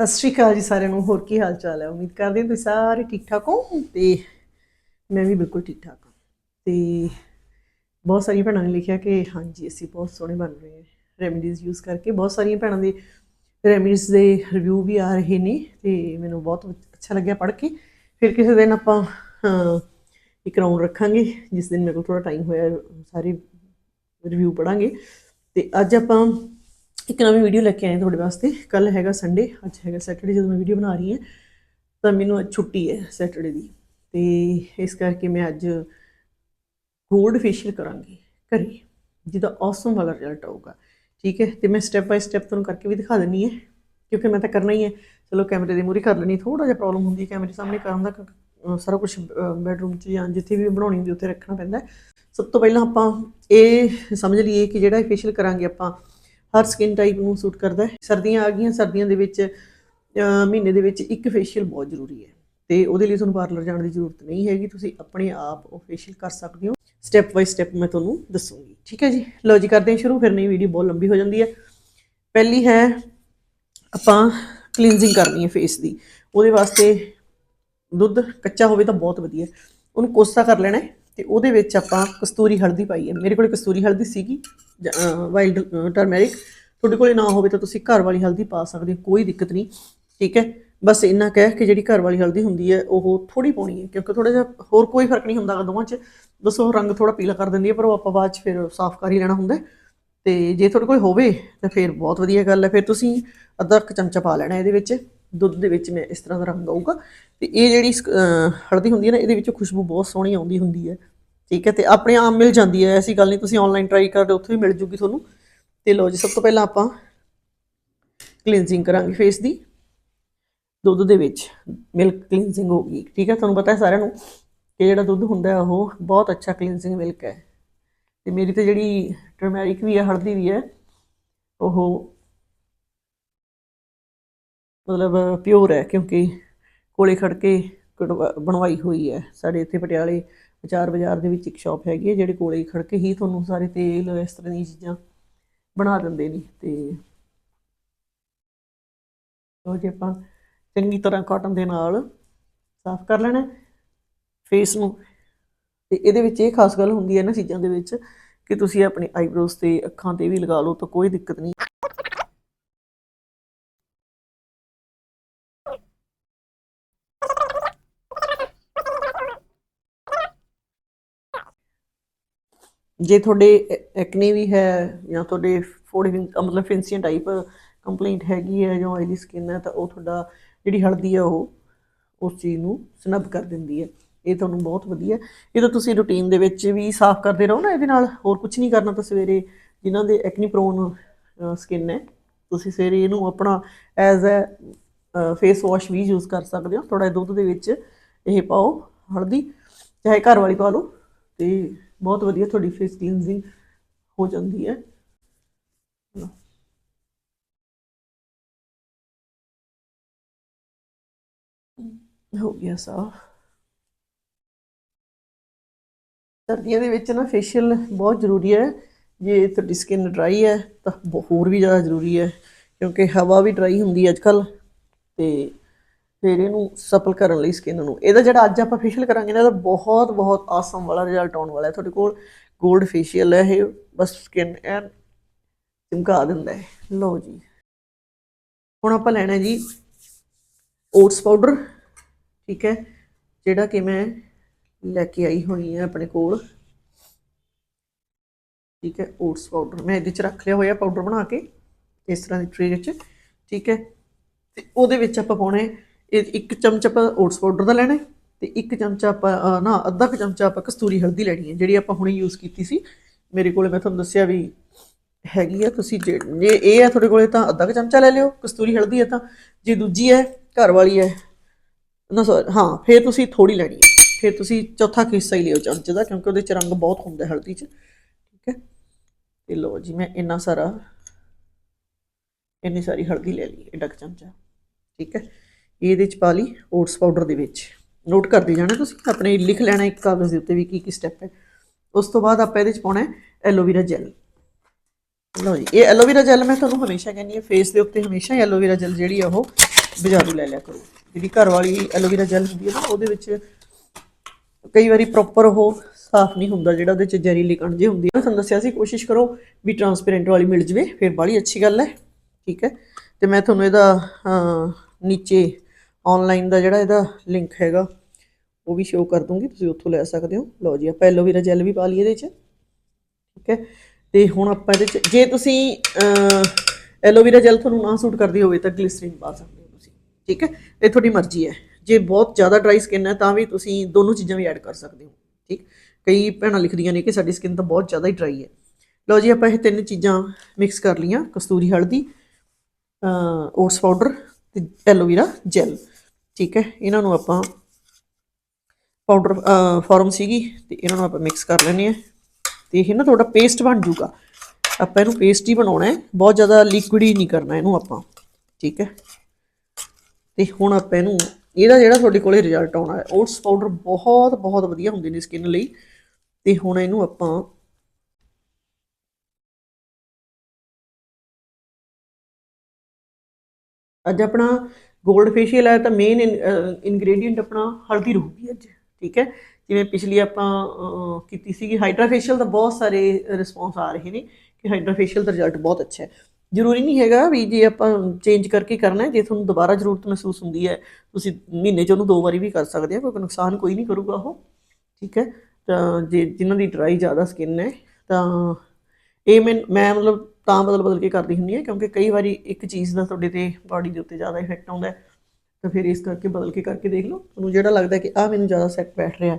ਸਤਿ ਸ਼੍ਰੀ ਅਕਾਲ ਜੀ ਸਾਰਿਆਂ ਨੂੰ, ਹੋਰ ਕੀ ਹਾਲ ਚਾਲ ਹੈ? ਉਮੀਦ ਕਰਦੇ ਹਾਂ ਤੁਸੀਂ ਸਾਰੇ ਠੀਕ ਠਾਕ ਹੋ ਤੇ ਮੈਂ ਵੀ ਬਿਲਕੁਲ ਠੀਕ ਠਾਕ ਹਾਂ। ਤੇ ਬਹੁਤ ਸਾਰੀਆਂ ਭੈਣਾਂ ਨੇ ਲਿਖਿਆ ਕਿ ਹਾਂਜੀ, ਅਸੀਂ ਬਹੁਤ ਸੋਹਣੇ ਬਣ ਰਹੇ ਹਾਂ। ਰੈਮਡੀਜ਼ ਯੂਜ਼ ਕਰਕੇ ਬਹੁਤ ਸਾਰੀਆਂ ਭੈਣਾਂ ਦੇ ਰੈਮਡੀਜ਼ ਦੇ ਰਿਵਿਊ ਵੀ ਆ ਰਹੇ ਨੇ ਤੇ ਮੈਨੂੰ ਬਹੁਤ ਅੱਛਾ ਲੱਗਿਆ ਪੜ੍ਹ ਕੇ। ਫਿਰ ਕਿਸੇ ਦਿਨ ਆਪਾਂ ਇੱਕ ਰਾਉਂਡ ਰੱਖਾਂਗੇ, ਜਿਸ ਦਿਨ ਮੇਰੇ ਕੋਲ ਥੋੜਾ ਟਾਈਮ ਹੋਇਆ, ਸਾਰੇ ਰਿਵਿਊ ਪੜਾਂਗੇ ਤੇ ਅੱਜ ਆਪਾਂ ਇੱਕ ਨਵੀਂ ਵੀਡੀਓ ਲੈ ਕੇ ਆਏ ਤੁਹਾਡੇ ਵਾਸਤੇ। ਕੱਲ ਹੈਗਾ ਸੰਡੇ ਅੱਜ ਹੈਗਾ ਸੈਟਰਡੇ ਜਦੋਂ ਮੈਂ ਵੀਡੀਓ ਬਣਾ ਰਹੀ ਹਾਂ, ਤਾਂ ਮੈਨੂੰ ਅੱਜ ਛੁੱਟੀ ਹੈ ਸੈਟਰਡੇ ਦੀ। ਤੇ ਇਸ ਕਰਕੇ ਮੈਂ ਅੱਜ ਗੋਲਡ ਫੇਸ਼ੀਅਲ ਕਰਾਂਗੀ ਘਰੇ, ਜਿਹਦਾ ਔਸਮ ਵਾਲਾ ਰਿਜ਼ਲਟ ਆਊਗਾ। ਠੀਕ ਹੈ? ਤੇ ਮੈਂ ਸਟੈਪ ਬਾਈ ਸਟੈਪ ਤੁਹਾਨੂੰ ਕਰਕੇ ਵੀ ਦਿਖਾ ਦਿੰਨੀ ਹੈ, ਕਿਉਂਕਿ ਮੈਂ ਤਾਂ ਕਰਨਾ ਹੀ ਹੈ। ਚਲੋ ਕੈਮਰੇ ਦੇ ਮੂਹਰੇ ਕਰ ਲੈਣੀ ਥੋੜਾ ਜਿਹਾ ਪ੍ਰੋਬਲਮ ਹੁੰਦੀ ਹੈ ਕੈਮਰੇ ਸਾਹਮਣੇ ਕਰਨ ਦਾ ਸਾਰਾ ਕੁਝ ਬੈਡਰੂਮ 'ਚ ਜਾਂ ਜਿੱਥੇ ਵੀ ਬਣਾਉਣੀ ਹੁੰਦੀ ਉੱਥੇ ਰੱਖਣਾ ਪੈਂਦਾ ਸਭ ਤੋਂ ਪਹਿਲਾਂ ਆਪਾਂ ਇਹ ਸਮਝ ਲਈਏ ਕਿ ਜਿਹੜਾ ਫੇਸ਼ੀਅਲ ਕਰਾਂਗੇ ਆਪਾਂ ਹਰ ਸਕਿਨ ਟਾਈਪ ਨੂੰ ਸੂਟ ਕਰਦਾ ਹੈ। ਸਰਦੀਆਂ ਆ ਗਈਆਂ, ਸਰਦੀਆਂ ਦੇ ਵਿੱਚ ਮਹੀਨੇ ਦੇ ਵਿੱਚ ਇੱਕ ਫੇਸ਼ੀਅਲ ਬਹੁਤ ਜ਼ਰੂਰੀ ਹੈ। ਤੇ ਉਹਦੇ ਲਈ ਤੁਹਾਨੂੰ ਪਾਰਲਰ ਜਾਣ ਦੀ ਜ਼ਰੂਰਤ ਨਹੀਂ ਹੈਗੀ। ਤੁਸੀਂ ਆਪਣੇ ਆਪ ਉਹ ਫੇਸ਼ੀਅਲ ਕਰ ਸਕਦੇ ਹੋ। ਸਟੈਪ ਬਾਈ ਸਟੈਪ ਮੈਂ ਤੁਹਾਨੂੰ ਦੱਸੂਗੀ। ਠੀਕ ਹੈ ਜੀ? ਲਓ ਜੀ, ਕਰਦੇ ਹਾਂ ਸ਼ੁਰੂ। ਫਿਰ ਨਹੀਂ ਵੀਡੀਓ ਬਹੁਤ ਲੰਬੀ ਹੋ ਜਾਂਦੀ ਹੈ। ਪਹਿਲੀ ਹੈ, ਆਪਾਂ ਕਲੀਨਜ਼ਿੰਗ ਕਰਨੀ ਹੈ ਫੇਸ ਦੀ। ਉਹਦੇ ਵਾਸਤੇ ਦੁੱਧ ਕੱਚਾ ਹੋਵੇ ਤਾਂ ਬਹੁਤ ਵਧੀਆ। ਉਹਨੂੰ ਕੋਸਾ ਕਰ ਲੈਣਾ ਹੈ ਤੇ ਉਹਦੇ ਵਿੱਚ ਆਪਾਂ ਕਸਤੂਰੀ ਹਲਦੀ ਪਾਈ ਹੈ। ਮੇਰੇ ਕੋਲ ਕਸਤੂਰੀ ਹਲਦੀ ਸੀਗੀ। ਵਾਈਲਡ ਟਰਮੈਰਿਕ ਤੁਹਾਡੇ ਕੋਲੇ ਨਾ ਹੋਵੇ ਤਾਂ ਤੁਸੀਂ ਘਰ ਵਾਲੀ ਹਲਦੀ ਪਾ ਸਕਦੇ ਹੋ, ਕੋਈ ਦਿੱਕਤ ਨਹੀਂ, ਠੀਕ ਹੈ? ਬਸ ਇੰਨਾ ਕਹਿ ਕਿ ਜਿਹੜੀ ਘਰ ਵਾਲੀ ਹਲਦੀ ਹੁੰਦੀ ਹੈ, ਉਹ ਥੋੜੀ ਪਾਉਣੀ ਹੈ, ਕਿਉਂਕਿ ਥੋੜਾ ਜਿਹਾ ਹੋਰ ਕੋਈ ਫ਼ਰਕ ਨਹੀਂ ਹੁੰਦਾ ਦੋਵਾਂ 'ਚ। ਬਸ ਉਹ ਰੰਗ ਥੋੜਾ ਪੀਲਾ ਕਰ ਦਿੰਦੀ ਹੈ, ਪਰ ਉਹ ਆਪਾਂ ਬਾਅਦ 'ਚ ਫਿਰ ਸਾਫ਼ ਕਰ ਹੀ ਲੈਣਾ ਹੁੰਦਾ ਹੈ। ਤੇ ਜੇ ਤੁਹਾਡੇ ਕੋਲ ਹੋਵੇ, ਤਾਂ ਫਿਰ ਬਹੁਤ ਵਧੀਆ ਗੱਲ ਹੈ। ਫਿਰ ਤੁਸੀਂ ਅੱਧਾ ਕੁ ਚਮਚਾ ਪਾ ਲੈਣਾ ਇਹਦੇ ਵਿੱਚ, ਦੁੱਧ ਦੇ ਵਿੱਚ ਮੈਂ ਇਸ ਤਰ੍ਹਾਂ ਦਾ ਰੰਗ ਆਊਗਾ। ਤੇ ਇਹ ਜਿਹੜੀ ਸ- ਹਲਦੀ ਹੁੰਦੀ ਹੈ ਨਾ, ਇਹਦੇ ਵਿੱਚ ਖੁਸ਼ਬੂ ਬਹੁਤ ਸੋਹਣੀ ਆਉਂਦੀ ਹੁੰਦੀ ਹੈ। ਠੀਕ ਹੈ, ਤੇ ਆਪਣੇ ਆਪ ਮਿਲ ਜਾਂਦੀ ਹੈ, ਐਸੀ ਗੱਲ ਨਹੀਂ, ਤੁਸੀਂ ਆਨਲਾਈਨ ਟਰਾਈ ਕਰਦੇ ਉੱਥੇ ਵੀ ਮਿਲ ਜੂਗੀ ਤੁਹਾਨੂੰ। ਤੇ ਲਓ ਜੀ, ਸਭ ਤੋਂ ਪਹਿਲਾਂ ਆਪਾਂ ਕਲੀਨਜ਼ਿੰਗ ਕਰਾਂਗੇ ਫੇਸ ਦੀ। ਦੁੱਧ ਦੇ ਵਿੱਚ ਮਿਲਕ ਕਲੀਨਜ਼ਿੰਗ ਹੋਗੀ ਠੀਕ ਹੈ, ਤੁਹਾਨੂੰ ਪਤਾ ਹੈ ਸਾਰਿਆਂ ਨੂੰ ਕਿ ਜਿਹੜਾ ਦੁੱਧ ਹੁੰਦਾ ਹੈ, ਉਹ ਬਹੁਤ ਅੱਛਾ ਕਲੀਨਜ਼ਿੰਗ ਮਿਲਕ ਹੈ। ਤੇ ਮੇਰੀ ਤੇ ਜਿਹੜੀ ਟਰਮੈਰਿਕ ਵੀ ਹੈ, ਹਲਦੀ ਵੀ ਹੈ, ਉਹ ਮਤਲਬ ਪਿਓਰ ਹੈ, ਕਿਉਂਕਿ ਕੋਲੇ ਖੜ ਕੇ ਕਢਵਾ- ਬਣਵਾਈ ਹੋਈ ਹੈ, ਸਾਡੇ ਇੱਥੇ ਪਟਿਆਲੇ ਵਿਚਾਰ ਬਾਜ਼ਾਰ ਦੇ ਵਿੱਚ ਇੱਕ ਸ਼ਾਪ ਹੈਗੀ ਹੈ, ਜਿਹੜੇ ਕੋਲੇ ਖੜ ਕੇ ਹੀ ਤੁਹਾਨੂੰ ਸਾਰੇ ਤੇਲ ਇਸ ਤਰ੍ਹਾਂ ਦੀਆਂ ਚੀਜ਼ਾਂ ਬਣਾ ਦਿੰਦੇ ਨੇ ਤੇ ਉਹ ਜੇ ਆਪਾਂ ਚੰਗੀ ਤਰ੍ਹਾਂ ਕਾਟਨ ਦੇ ਨਾਲ ਸਾਫ਼ ਕਰ ਲੈਣਾ ਫੇਸ ਨੂੰ। ਤੇ ਇਹਦੇ ਵਿੱਚ ਇਹ ਖਾਸ ਗੱਲ ਹੁੰਦੀ ਹੈ ਨਾ ਚੀਜ਼ਾਂ ਦੇ ਵਿੱਚ ਕਿ ਤੁਸੀਂ ਆਪਣੇ ਆਈਬ੍ਰੋਜ਼ ਤੇ ਅੱਖਾਂ ਤੇ ਵੀ ਲਗਾ ਲਓ ਤਾਂ ਕੋਈ ਦਿੱਕਤ ਨਹੀਂ। ਜੇ ਤੁਹਾਡੇ ਐਕਨੇ ਵੀ ਹੈ ਜਾਂ ਤੁਹਾਡੇ ਫੋੜੇ ਫਿੰ- ਮਤਲਬ ਫਿੰਸੀਆਂ ਟਾਈਪ ਕੰਪਲੇਂਟ ਹੈਗੀ ਹੈ ਜਾਂ ਆਇਲੀ ਸਕਿਨ ਹੈ, ਤਾਂ ਉਹ ਤੁਹਾਡਾ ਜਿਹੜੀ ਹਲਦੀ ਹੈ ਉਹ, ਉਸ ਚੀਜ਼ ਨੂੰ ਸਨਬ ਕਰ ਦਿੰਦੀ ਹੈ। ਇਹ ਤੁਹਾਨੂੰ ਬਹੁਤ ਵਧੀਆ, ਇਹ ਤਾਂ ਤੁਸੀਂ ਰੂਟੀਨ ਦੇ ਵਿੱਚ ਵੀ ਸਾਫ਼ ਕਰਦੇ ਰਹੋ ਨਾ ਇਹਦੇ ਨਾਲ, ਹੋਰ ਕੁਝ ਨਹੀਂ ਕਰਨਾ ਤਾਂ ਸਵੇਰੇ ਜਿਨ੍ਹਾਂ ਦੇ ਐਕਨੀ ਪ੍ਰੋਨ ਸਕਿਨ ਹੈ ਤੁਸੀਂ ਸਵੇਰੇ ਇਹਨੂੰ ਆਪਣਾ ਐਜ਼ ਅ ਫੇਸ ਵਾਸ਼ ਵੀ ਯੂਜ਼ ਕਰ ਸਕਦੇ ਹੋ। ਥੋੜਾ ਦੁੱਧ ਦੇ ਵਿੱਚ ਇਹ ਪਾਓ ਹਲਦੀ, ਚਾਹੇ ਘਰ ਵਾਲੀ ਪਾ ਲਓ ਤੇ ਬਹੁਤ ਵਧੀਆ ਤੁਹਾਡੀ ਫੇਸ ਕਲੀਨਜ਼ਿੰਗ ਹੋ ਜਾਂਦੀ ਹੈ। ਹੋ ਗਿਆ ਸਾਫ਼। ਸਰਦੀਆਂ ਦੇ ਵਿੱਚ ਨਾ ਫੇਸ਼ੀਅਲ ਬਹੁਤ ਜ਼ਰੂਰੀ ਹੈ। ਜੇ ਤੁਹਾਡੀ ਸਕਿਨ ਡਰਾਈ ਹੈ ਤਾਂ ਬ- ਹੋਰ ਵੀ ਜ਼ਿਆਦਾ ਜ਼ਰੂਰੀ ਹੈ, ਕਿਉਂਕਿ ਹਵਾ ਵੀ ਡਰਾਈ ਹੁੰਦੀ ਹੈ ਅੱਜਕੱਲ ਤੇ ਫਿਰ ਇਹਨੂੰ ਸਪਲ ਕਰਨ ਲਈ ਸਕਿਨ ਨੂੰ। ਇਹਦਾ ਜਿਹੜਾ ਅੱਜ ਆਪਾਂ ਫੇਸ਼ੀਅਲ ਕਰਾਂਗੇ ਨਾ, ਇਹਦਾ ਬਹੁਤ ਬਹੁਤ ਆਸਮ ਵਾਲਾ ਰਿਜ਼ਲਟ ਆਉਣ ਵਾਲਾ ਹੈ। ਤੁਹਾਡੇ ਕੋਲ 골ਡ ਫੇਸ਼ੀਅਲ ਹੈ ਇਹ, ਬਸ ਸਕਿਨ ਐਨ ਚਮਕਾ ਦਿੰਦਾ ਹੈ। ਲਓ ਜੀ। ਹੁਣ ਆਪਾਂ ਲੈਣਾ ਜੀ ਓਟਸ ਪਾਊਡਰ ਠੀਕ ਹੈ, ਜਿਹੜਾ ਕਿ ਮੈਂ ਲੈ ਕੇ ਆਈ ਹੋਈ ਹਾਂ ਆਪਣੇ ਕੋਲ। ਠੀਕ ਹੈ ਓਟਸ ਪਾਊਡਰ ਮੈਂ ਇਹਦੇ ਚ ਰੱਖ ਲਿਆ ਹੋਇਆ ਪਾਊਡਰ ਬਣਾ ਕੇ, ਇਸ ਤਰ੍ਹਾਂ ਦੀ ਟ੍ਰੇ ਵਿੱਚ, ਠੀਕ ਹੈ। ਤੇ ਉਹਦੇ ਵਿੱਚ ਆਪਾਂ ਪਾਉਣੇ ਇਹ ਇੱਕ ਚਮਚ ਆਪਾਂ ਓਟਸ ਪਾਊਡਰ ਦਾ ਲੈਣਾ ਹੈ ਤੇ ਇੱਕ ਚਮਚਾ ਆਪਾਂ ਨਾ, ਅੱਧਾ ਕੁ ਚਮਚਾ ਆਪਾਂ ਕਸਤੂਰੀ ਹਲਦੀ ਲੈਣੀ ਹੈ, ਜਿਹੜੀ ਆਪਾਂ ਹੁਣੇ ਯੂਜ਼ ਕੀਤੀ ਸੀ। ਮੇਰੇ ਕੋਲੇ ਮੈਂ ਤੁਹਾਨੂੰ ਦੱਸਿਆ ਵੀ ਹੈਗੀ ਆ, ਤੁਸੀਂ ਜੇ ਜੇ ਇਹ ਹੈ ਤੁਹਾਡੇ ਕੋਲੇ ਤਾਂ ਅੱਧਾ ਕੁ ਚਮਚਾ ਲੈ ਲਿਓ, ਕਸਤੂਰੀ ਹਲਦੀ ਹੈ ਤਾਂ। ਜੇ ਦੂਜੀ ਹੈ, ਘਰ ਵਾਲੀ ਹੈ, ਨਾ ਸੌਰੀ ਹਾਂ, ਫਿਰ ਤੁਸੀਂ ਥੋੜੀ ਲੈਣੀ ਹੈ। ਫਿਰ ਤੁਸੀਂ ਚੌਥਾ ਹਿੱਸਾ ਹੀ ਲਿਓ ਚਮਚ ਦਾ, ਕਿਉਂਕਿ ਉਹਦੇ ਚ ਰੰਗ ਬਹੁਤ ਹੁੰਦਾ ਹਲਦੀ ਚ। ਠੀਕ ਹੈ? ਤੇ ਲਓ ਜੀ, ਮੈਂ ਇੰਨਾ ਸਾਰਾ, ਇੰਨੀ ਸਾਰੀ ਹਲਦੀ ਲੈ ਲਈ, ਐਡਾ ਕੁ ਚਮਚਾ। ਠੀਕ ਹੈ? ਇਹਦੇ ਚ ਪਾ ਲਈ ਓਟਸ ਪਾਊਡਰ ਦੇ ਵਿੱਚ। ਨੋਟ ਕਰਦੇ ਜਾਣਾ ਤੁਸੀਂ, ਆਪਣੇ ਲਿਖ ਲੈਣਾ ਇੱਕ ਕਾਗਜ਼ ਦੇ ਉੱਤੇ ਵੀ ਕੀ ਕੀ ਸਟੈਪ ਹੈ। ਉਸ ਤੋਂ ਬਾਅਦ ਆਪਾਂ ਇਹਦੇ ਚ ਪਾਉਣਾ ਹੈ ਐਲੋਵੇਰਾ ਜੈਲ ਲਓ ਜੀ, ਇਹ ਐਲੋਵੇਰਾ ਜੈਲ ਮੈਂ ਤੁਹਾਨੂੰ ਹਮੇਸ਼ਾ ਕਹਿੰਦੀ ਹਾਂ ਫੇਸ ਦੇ ਉੱਤੇ ਹਮੇਸ਼ਾ ਹੀ ਐਲੋਵੇਰਾ ਜੈਲ ਜਿਹੜੀ ਆ ਉਹ ਬਾਜ਼ਾਰੋਂ ਲੈ ਲਿਆ ਕਰੋ। ਜਿਹੜੀ ਘਰ ਵਾਲੀ ਐਲੋਵੇਰਾ ਜੈਲ ਹੁੰਦੀ ਹੈ ਨਾ, ਉਹਦੇ ਵਿੱਚ ਕਈ ਵਾਰੀ ਪ੍ਰੋਪਰ ਉਹ ਸਾਫ਼ ਨਹੀਂ ਹੁੰਦਾ, ਜਿਹੜਾ ਉਹਦੇ ਚ ਜ਼ਹਿਰੀਲੀ ਕਣ ਜੇ ਹੁੰਦੀ ਹੈ। ਤੁਹਾਨੂੰ ਦੱਸਿਆ ਸੀ, ਕੋਸ਼ਿਸ਼ ਕਰੋ ਵੀ ਟਰਾਂਸਪੇਰੈਂਟ ਵਾਲੀ ਮਿਲ ਜਵੇ, ਫਿਰ ਬਾਲੀ ਅੱਛੀ ਗੱਲ ਹੈ। ਠੀਕ ਹੈ, ਤੇ ਮੈਂ ਤੁਹਾਨੂੰ ਇਹਦਾ ਨੀਚੇ ਆਨਲਾਈਨ ਦਾ ਜਿਹੜਾ ਇਹਦਾ ਲਿੰਕ ਹੈਗਾ, ਉਹ ਵੀ ਸ਼ੋਅ ਕਰ ਦੂੰਗੀ, ਤੁਸੀਂ ਉੱਥੋਂ ਲੈ ਸਕਦੇ ਹੋ। ਲਓ ਜੀ, ਆਪਾਂ ਐਲੋਵੇਰਾ ਜੈਲ ਵੀ ਪਾ ਲਈ ਇਹਦੇ ਚ। ਠੀਕ ਹੈ? ਤੇ ਹੁਣ ਆਪਾਂ ਇਹਦੇ ਚ, ਜੇ ਤੁਸੀਂ ਐਲੋਵੇਰਾ ਜੈਲ ਤੁਹਾਨੂੰ ਨਾ ਸੂਟ ਕਰਦੀ ਹੋਵੇ ਤਾਂ ਗਲਿਸਰੀਨ ਪਾ ਸਕਦੇ ਹੋ ਤੁਸੀਂ। ਠੀਕ ਹੈ? ਇਹ ਤੁਹਾਡੀ ਮਰਜ਼ੀ ਹੈ। ਜੇ ਬਹੁਤ ਜ਼ਿਆਦਾ ਡਰਾਈ ਸਕਿਨ ਹੈ, ਤਾਂ ਵੀ ਤੁਸੀਂ ਦੋਨੋਂ ਚੀਜ਼ਾਂ ਵੀ ਐਡ ਕਰ ਸਕਦੇ ਹੋ। ਠੀਕ? ਕਈ ਭੈਣਾਂ ਲਿਖਦੀਆਂ ਨੇ ਕਿ ਸਾਡੀ ਸਕਿਨ ਤਾਂ ਬਹੁਤ ਜ਼ਿਆਦਾ ਹੀ ਡਰਾਈ ਹੈ। ਲਓ ਜੀ, ਆਪਾਂ ਇਹ ਤਿੰਨ ਚੀਜ਼ਾਂ ਮਿਕਸ ਕਰ ਲਈਆਂ, ਕਸਤੂਰੀ ਹਲਦੀ ਓਟਸ ਪਾਊਡਰ ਤੇ ਐਲੋਵੇਰਾ ਜੈਲ ਠੀਕ ਹੈ, ਇਹਨਾਂ ਨੂੰ ਆਪਾਂ ਪਾਊਡਰ ਫਾਰਮ ਸੀਗੀ ਤੇ ਇਹਨਾਂ ਨੂੰ ਆਪਾਂ ਮਿਕਸ ਕਰ ਲੈਣੇ ਆ ਤੇ ਇਹ ਨਾ ਤੁਹਾਡਾ ਪੇਸਟ ਬਣ ਜੂਗਾ ਆਪਾਂ ਇਹਨੂੰ ਪੇਸਟ ਹੀ ਬਣਾਉਣਾ ਹੈ। ਬਹੁਤ ਜ਼ਿਆਦਾ ਲਿਕੁਇਡ ਹੀ ਨਹੀਂ ਕਰਨਾ ਇਹਨੂੰ ਆਪਾਂ। ਠੀਕ ਹੈ। ਤੇ ਹੁਣ ਆਪਾਂ ਇਹਨੂੰ, ਇਹਦਾ ਜਿਹੜਾ ਤੁਹਾਡੇ ਕੋਲੇ ਰਿਜ਼ਲਟ ਆਉਣਾ ਹੈ ਓਟਸ ਪਾਊਡਰ ਬਹੁਤ ਬਹੁਤ ਵਧੀਆ ਹੁੰਦੇ ਨੇ ਸਕਿਨ ਲਈ। ਤੇ ਹੁਣ ਇਹਨੂੰ ਆਪਾਂ ਅੱਜ ਆਪਣਾ 골ਡ ਫੇਸ਼ੀਅਲ ਹੈ ਤਾਂ ਮੇਨ ਇਨਗਰੀਡੀਅੰਟ ਆਪਣਾ ਹਲਦੀ ਰਹੂਗੀ ਅੱਜ, ਠੀਕ ਹੈ? ਜਿਵੇਂ ਪਿਛਲੀ ਆਪਾਂ ਕੀਤੀ ਸੀਗੀ ਹਾਈਡਰਾ ਫੇਸ਼ੀਅਲ ਦਾ ਬਹੁਤ ਸਾਰੇ ਰਿਸਪੌਂਸ ਆ ਰਹੇ ਨੇ ਕਿ ਹਾਈਡਰਾ ਫੇਸ਼ੀਅਲ ਦਾ ਰਿਜ਼ਲਟ ਬਹੁਤ ਅੱਛਾ ਹੈ। ਜ਼ਰੂਰੀ ਨਹੀਂ ਹੈਗਾ ਵੀ ਜੇ ਆਪਾਂ ਚੇਂਜ ਕਰਕੇ ਕਰਨਾ ਹੈ, ਜੇ ਤੁਹਾਨੂੰ ਦੁਬਾਰਾ ਜ਼ਰੂਰਤ ਮਹਿਸੂਸ ਹੁੰਦੀ ਹੈ, ਤੁਸੀਂ ਮਹੀਨੇ 'ਚ ਉਹਨੂੰ ਦੋ ਵਾਰੀ ਵੀ ਕਰ ਸਕਦੇ ਆ ਕੋਈ ਨੁਕਸਾਨ ਕੋਈ ਨਹੀਂ ਕਰੂਗਾ ਉਹ, ਠੀਕ ਹੈ? ਤਾਂ ਜੇ ਜਿਨ੍ਹਾਂ ਦੀ ਡਰਾਈ ਜ਼ਿਆਦਾ ਸਕਿਨ ਹੈ, ਤਾਂ ਇਹ ਮੈਂ ਮੈਂ ਮਤਲਬ ਤਾਂ ਬਦਲ ਬਦਲ ਕੇ ਕਰਦੀ ਹੁੰਦੀ ਹੈ, ਕਿਉਂਕਿ ਕਈ ਵਾਰੀ ਇੱਕ ਚੀਜ਼ ਦਾ ਤੁਹਾਡੇ ਤੇ ਬਾਡੀ ਦੇ ਉੱਤੇ ਜ਼ਿਆਦਾ ਇਫੈਕਟ ਆਉਂਦਾ ਤਾਂ ਫਿਰ ਇਸ ਕਰਕੇ ਬਦਲ ਕੇ ਕਰਕੇ ਦੇਖ ਲਓ। ਤੁਹਾਨੂੰ ਜਿਹੜਾ ਲੱਗਦਾ ਕਿ ਆਹ ਮੈਨੂੰ ਜ਼ਿਆਦਾ ਸੈੱਟ ਬੈਠ ਰਿਹਾ,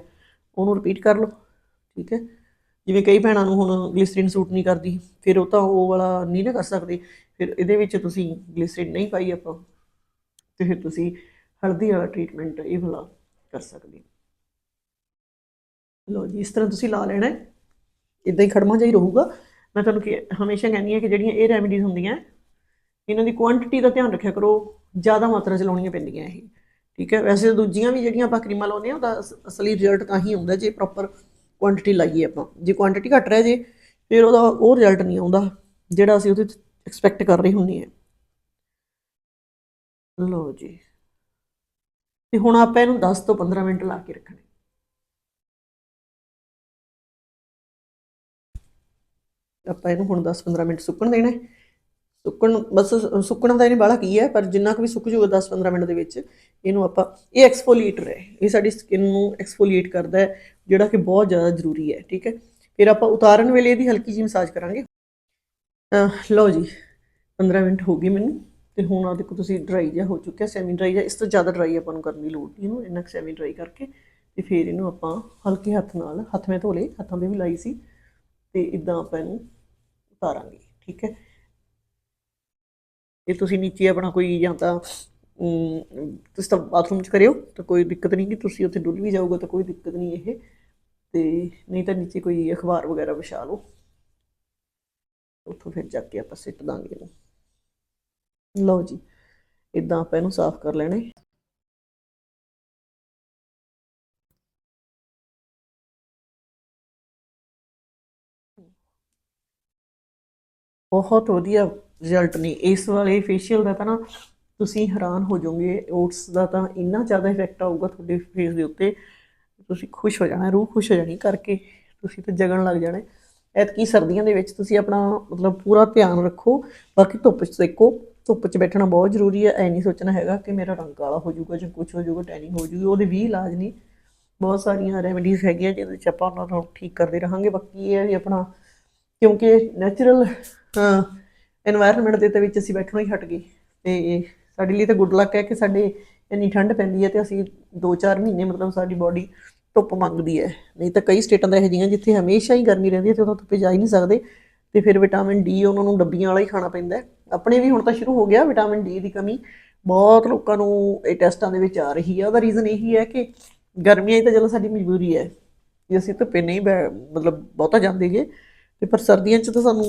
ਉਹਨੂੰ ਰਿਪੀਟ ਕਰ ਲਓ, ਠੀਕ ਹੈ। ਜਿਵੇਂ ਕਈ ਭੈਣਾਂ ਨੂੰ ਹੁਣ ਗਲਿਸਰੀਨ ਸੂਟ ਨਹੀਂ ਕਰਦੀ, ਫਿਰ ਉਹ ਤਾਂ ਉਹ ਵਾਲਾ ਨਹੀਂ ਨਾ ਕਰ ਸਕਦੇ। ਫਿਰ ਇਹਦੇ ਵਿੱਚ ਤੁਸੀਂ ਗਲਿਸਰੀਨ ਨਹੀਂ ਪਾਈ ਆਪਾਂ, ਤੇ ਫਿਰ ਤੁਸੀਂ ਹਲਦੀ ਵਾਲਾ ਟ੍ਰੀਟਮੈਂਟ ਇਹ ਵਾਲਾ ਕਰ ਸਕਦੇ ਹੋ। ਜੀ, ਇਸ ਤਰ੍ਹਾਂ ਤੁਸੀਂ ਲਾ ਲੈਣਾ ਹੈ। ਇਦਾਂ ਹੀ ਖੜਮਾ ਜਿਹਾ ਹੀ ਰਹੂਗਾ। ਮੈਂ ਤੁਹਾਨੂੰ ਕਿ ਹਮੇਸ਼ਾ ਕਹਿੰਦੀ ਹਾਂ ਕਿ ਜਿਹੜੀਆਂ ਇਹ ਰੈਮਡੀਜ਼ ਹੁੰਦੀਆਂ, ਇਹਨਾਂ ਦੀ ਕੁਆਂਟੀਟੀ ਦਾ ਧਿਆਨ ਰੱਖਿਆ ਕਰੋ, ਜ਼ਿਆਦਾ ਮਾਤਰਾ ਚ ਲਾਉਣੀਆਂ ਪੈਂਦੀਆਂ ਇਹ, ਠੀਕ ਹੈ? ਵੈਸੇ ਤਾਂ ਦੂਜੀਆਂ ਵੀ ਜਿਹੜੀਆਂ ਆਪਾਂ ਕਰੀਮਾਂ ਲਾਉਂਦੇ ਆ ਉਹਦਾ ਅਸਲੀ ਰਿਜ਼ਲਟ ਤਾਂ ਹੀ ਹੁੰਦਾ ਜੇ ਪ੍ਰੋਪਰ ਕੁਆਂਟੀਟੀ ਲਾਈਏ ਆਪਾਂ। ਜੇ ਕੁਆਂਟੀਟੀ ਘੱਟ ਰਹਿ ਜੇ, ਫਿਰ ਉਹਦਾ ਉਹ ਰਿਜ਼ਲਟ ਨਹੀਂ ਆਉਂਦਾ, ਜਿਹੜਾ ਅਸੀਂ ਉਹਦੇ ਐਕਸਪੈਕਟ ਕਰ ਰਹੇ ਹੁੰਦੇ ਆ ਲਓ ਜੀ। ਤੇ ਹੁਣ ਆਪਾਂ ਇਹਨੂੰ 10 ਤੋਂ 15 ਮਿੰਟ ਲਾ ਕੇ ਰੱਖਣਾ। ਆਪਾਂ ਇਹਨੂੰ ਹੁਣ 10-15 ਮਿੰਟ ਸੁੱਕਣ ਦੇਣਾ ਹੈ। ਸੁੱਕਣ, ਬਸ ਸੁੱਕਣ ਦਾ ਇਹਨੇ ਬਾਲਾ ਕੀ ਹੈ, ਪਰ ਜਿੰਨਾ ਕੁ ਵੀ ਸੁੱਕ ਜਾਊਗਾ 10-15 ਮਿੰਟ ਦੇ ਵਿੱਚ, ਇਹਨੂੰ ਆਪਾਂ ਇਹ ਐਕਸਫੋਲੀਏਟਰ ਹੈ ਇਹ ਸਾਡੀ ਸਕਿਨ ਨੂੰ ਐਕਸਫੋਲੀਏਟ ਕਰਦਾ ਹੈ, ਜਿਹੜਾ ਕਿ ਬਹੁਤ ਜ਼ਿਆਦਾ ਜ਼ਰੂਰੀ ਹੈ, ਠੀਕ ਹੈ। ਫਿਰ ਆਪਾਂ ਉਤਾਰਨ ਵੇਲੇ ਇਹਦੀ ਹਲਕੀ ਜਿਹੀ ਮਸਾਜ ਕਰਾਂਗੇ। ਲਓ ਜੀ 15 ਮਿੰਟ ਹੋ ਗਏ ਮੈਨੂੰ, ਤੇ ਹੁਣ ਆ ਦੇਖੋ ਤੁਸੀਂ ਡਰਾਈ ਜਿਹਾ ਹੋ ਚੁੱਕਿਆ ਸੈਮੀ ਡਰਾਈ ਜਿਹਾ। ਇਸ ਤੋਂ ਜ਼ਿਆਦਾ ਡਰਾਈ ਆਪਾਂ ਨੂੰ ਕਰਨ ਦੀ ਲੋੜ ਨਹੀਂ ਇਹਨੂੰ, ਇੰਨਾ ਸੈਮੀ ਡਰਾਈ ਕਰਕੇ, ਤੇ ਫਿਰ ਇਹਨੂੰ ਆਪਾਂ ਹਲਕੇ ਹੱਥ ਨਾਲ, ਹੱਥ ਮੈਂ ਧੋ ਲਏ, ਹੱਥਾਂ ਦੇ ਵੀ ਲਾਈ ਸੀ। ਤੇ ਇਦਾਂ ਆਪਾਂ ਇਹਨੂੰ ਉਤਾਰਾਂਗੇ, ਠੀਕ ਹੈ? ਇਹ ਤੁਸੀਂ ਨੀਚੇ ਆਪਣਾ ਕੋਈ ਜਾਂ ਤਾਂ ਤੁਸੀਂ ਤਾਂ ਬਾਥਰੂਮ 'ਚ ਕਰਿਓ, ਤਾਂ ਕੋਈ ਦਿੱਕਤ ਨਹੀਂ ਕਿ ਤੁਸੀਂ ਉੱਥੇ ਡੁੱਲ ਵੀ ਜਾਊਗਾ ਤਾਂ ਕੋਈ ਦਿੱਕਤ ਨਹੀਂ ਇਹ। ਤੇ ਨਹੀਂ ਤਾਂ ਨੀਚੇ ਕੋਈ ਅਖਬਾਰ ਵਗੈਰਾ ਵਿਛਾ ਲਓ। ਉੱਥੋਂ ਫਿਰ ਜਾ ਕੇ ਆਪਾਂ ਸਿੱਟ ਦਾਂਗੇ ਇਹਨੂੰ। ਲਓ ਜੀ ਇਦਾਂ ਆਪਾਂ ਇਹਨੂੰ ਸਾਫ਼ ਕਰ ਲੈਣੇ ਬਹੁਤ ਵਧੀਆ ਰਿਜ਼ਲਟ ਨੇ। ਇਸ ਵਾਲੇ ਫੇਸ਼ੀਅਲ ਦਾ ਤਾਂ ਨਾ ਤੁਸੀਂ ਹੈਰਾਨ ਹੋ ਜਾਓਗੇ ਓਟਸ ਦਾ ਤਾਂ ਇੰਨਾ ਜ਼ਿਆਦਾ ਇਫੈਕਟ ਆਊਗਾ ਤੁਹਾਡੇ ਫੇਸ ਦੇ ਉੱਤੇ। ਤੁਸੀਂ ਖੁਸ਼ ਹੋ ਜਾਣਾ, ਰੂਹ ਖੁਸ਼ ਹੋ ਜਾਣੀ ਕਰਕੇ। ਤੁਸੀਂ ਤਾਂ ਜਗਣ ਲੱਗ ਜਾਣਾ। ਐਤਕੀ ਸਰਦੀਆਂ ਦੇ ਵਿੱਚ ਤੁਸੀਂ ਆਪਣਾ ਮਤਲਬ ਪੂਰਾ ਧਿਆਨ ਰੱਖੋ। ਬਾਕੀ ਧੁੱਪ 'ਚ ਸੇਕੋ ਧੁੱਪ 'ਚ ਬੈਠਣਾ ਬਹੁਤ ਜ਼ਰੂਰੀ ਹੈ। ਐ ਨਹੀਂ ਸੋਚਣਾ ਹੈਗਾ ਕਿ ਮੇਰਾ ਰੰਗ ਕਾਲਾ ਹੋ ਜਾਊਗਾ ਜਾਂ ਕੁਝ ਹੋ ਜਾਊਗਾ ਟੈਨਿੰਗ ਹੋ ਜਾਊਗੀ। ਉਹਦੇ ਵੀ ਇਲਾਜ ਨਹੀਂ ਬਹੁਤ ਸਾਰੀਆਂ ਰੈਮੇਡੀਜ਼ ਹੈਗੀਆਂ ਜਿਹਦੇ 'ਚ ਆਪਾਂ ਉਹਨਾਂ ਨੂੰ ਠੀਕ ਕਰਦੇ ਰਹਾਂਗੇ। ਬਾਕੀ ਇਹ ਹੈ ਵੀ ਆਪਣਾ, ਕਿਉਂਕਿ ਨੈਚੁਰਲ ਹਾਂ এনवायरमेंट ਦੇ ਤੇ ਵਿੱਚ ਅਸੀਂ ਬੈਠਣਾ ਹੀ ਹਟ ਗਏ ਤੇ ਸਾਡੇ ਲਈ ਤਾਂ ਗੁੱਡ ਲੱਕ ਹੈ ਕਿ ਸਾਡੇ ਇੰਨੀ ਠੰਡ ਪੈਂਦੀ ਹੈ ਤੇ ਅਸੀਂ 2-4 ਮਹੀਨੇ ਮਤਲਬ ਸਾਡੀ ਬਾਡੀ ਧੁੱਪ ਮੰਗਦੀ ਹੈ। ਨਹੀਂ ਤਾਂ ਕਈ ਸਟੇਟਾਂ ਦਾ ਇਹ ਜਿਹੀਆਂ ਜਿੱਥੇ ਹਮੇਸ਼ਾ ਹੀ ਗਰਮੀ ਰਹਿੰਦੀ ਹੈ ਤੇ ਉਦੋਂ ਧੁੱਪੇ ਜਾ ਹੀ ਨਹੀਂ ਸਕਦੇ ਤੇ ਫਿਰ ਵਿਟਾਮਿਨ ਡੀ ਉਹਨਾਂ ਨੂੰ ਡੱਬੀਆਂ ਵਾਲਾ ਹੀ ਖਾਣਾ ਪੈਂਦਾ ਹੈ। ਆਪਣੇ ਵੀ ਹੁਣ ਤਾਂ ਸ਼ੁਰੂ ਹੋ ਗਿਆ ਵਿਟਾਮਿਨ ਡੀ ਦੀ ਕਮੀ, ਬਹੁਤ ਲੋਕਾਂ ਨੂੰ ਇਹ ਟੈਸਟਾਂ ਦੇ ਵਿੱਚ ਆ ਰਹੀ ਹੈ ਉਹਦਾ ਰੀਜ਼ਨ ਇਹੀ ਹੈ ਕਿ ਗਰਮੀਆਂ ਹੀ ਤਾਂ ਜਦੋਂ ਸਾਡੀ ਮਜਬੂਰੀ ਹੈ ਜੇ ਅਸੀਂ ਧੁੱਪੇ ਨਹੀਂ ਮਤਲਬ ਬਹੁਤਾ ਜਾਂਦੇਗੇ ਤੇ ਪਰ ਸਰਦੀਆਂ 'ਚ ਤਾਂ ਸਾਨੂੰ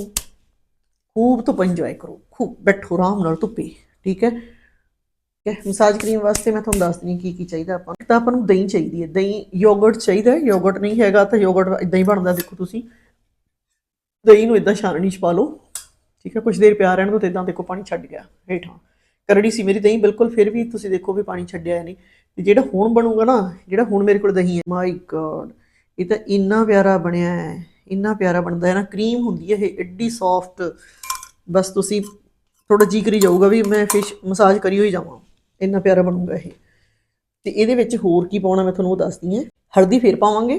ਖੂਬ ਧੁੱਪ ਇੰਜੋਏ ਕਰੋ, ਖੂਬ ਬੈਠੋ, ਆਰਾਮ ਨਾਲ ਧੁੱਪੇ, ਠੀਕ ਹੈ? ਠੀਕ ਹੈ? ਮਸਾਜ ਕਰੀਮ ਵਾਸਤੇ ਮੈਂ ਤੁਹਾਨੂੰ ਦੱਸ ਦਿੰਦੀ ਕੀ ਕੀ ਚਾਹੀਦਾ ਆਪਾਂ ਨੂੰ। ਤਾਂ ਆਪਾਂ ਨੂੰ ਦਹੀਂ ਚਾਹੀਦੀ ਹੈ। ਦਹੀਂ, ਯੋਗਰਟ ਚਾਹੀਦਾ ਹੈ। ਯੋਗਰਟ ਨਹੀਂ ਹੈਗਾ ਤਾਂ ਯੋਗਰਟ ਇਦਾਂ ਹੀ ਬਣਦਾ ਦੇਖੋ ਤੁਸੀਂ। ਦਹੀਂ ਨੂੰ ਇਦਾਂ ਛਾਨਣੀ ਚ ਪਾ ਲਓ, ਠੀਕ ਹੈ? ਕੁਝ ਦੇਰ ਪਿਆ ਰਹਿਣ ਦੋ ਤੇ ਇਦਾਂ ਦੇਖੋ ਪਾਣੀ ਛੱਡ ਗਿਆ, ਹੇਠਾਂ। ਕਰੜੀ ਸੀ ਮੇਰੀ ਦਹੀਂ, ਬਿਲਕੁਲ ਫਿਰ ਵੀ ਤੁਸੀਂ ਦੇਖੋ ਵੀ ਪਾਣੀ ਛੱਡਿਆ ਨਹੀਂ। ਤੇ ਜਿਹੜਾ ਹੁਣ ਬਣੂਗਾ ਨਾ, ਜਿਹੜਾ ਹੁਣ ਮੇਰੇ ਕੋਲ ਦਹੀਂ ਹੈ ਮਾਈ ਗॉड ਇਹ ਤਾਂ ਇੰਨਾ ਪਿਆਰਾ ਬਣਿਆ ਹੈ, ਇੰਨਾ ਪਿਆਰਾ ਬਣਦਾ ਹੈ ਨਾ। ਕਰੀਮ ਹੁੰਦੀ ਹੈ, ਇਹ ਐਡੀ ਸੌਫਟ ਬਸ ਤੁਸੀਂ ਥੋੜਾ ਜੀ ਕਰੀ ਜਾਊਗਾ ਵੀ ਮੈਂ ਫਿਸ਼ ਮਸਾਜ ਕਰੀ ਹੋਈ ਜਾਵਾਂ। ਇੰਨਾ ਪਿਆਰਾ ਬਣੂਗਾ ਇਹ। ਤੇ ਇਹਦੇ ਵਿੱਚ ਹੋਰ ਕੀ ਪਾਉਣਾ ਮੈਂ ਤੁਹਾਨੂੰ ਉਹ ਦੱਸਦੀ ਹਾਂ। ਹਲਦੀ ਫੇਰ ਪਾਵਾਂਗੇ।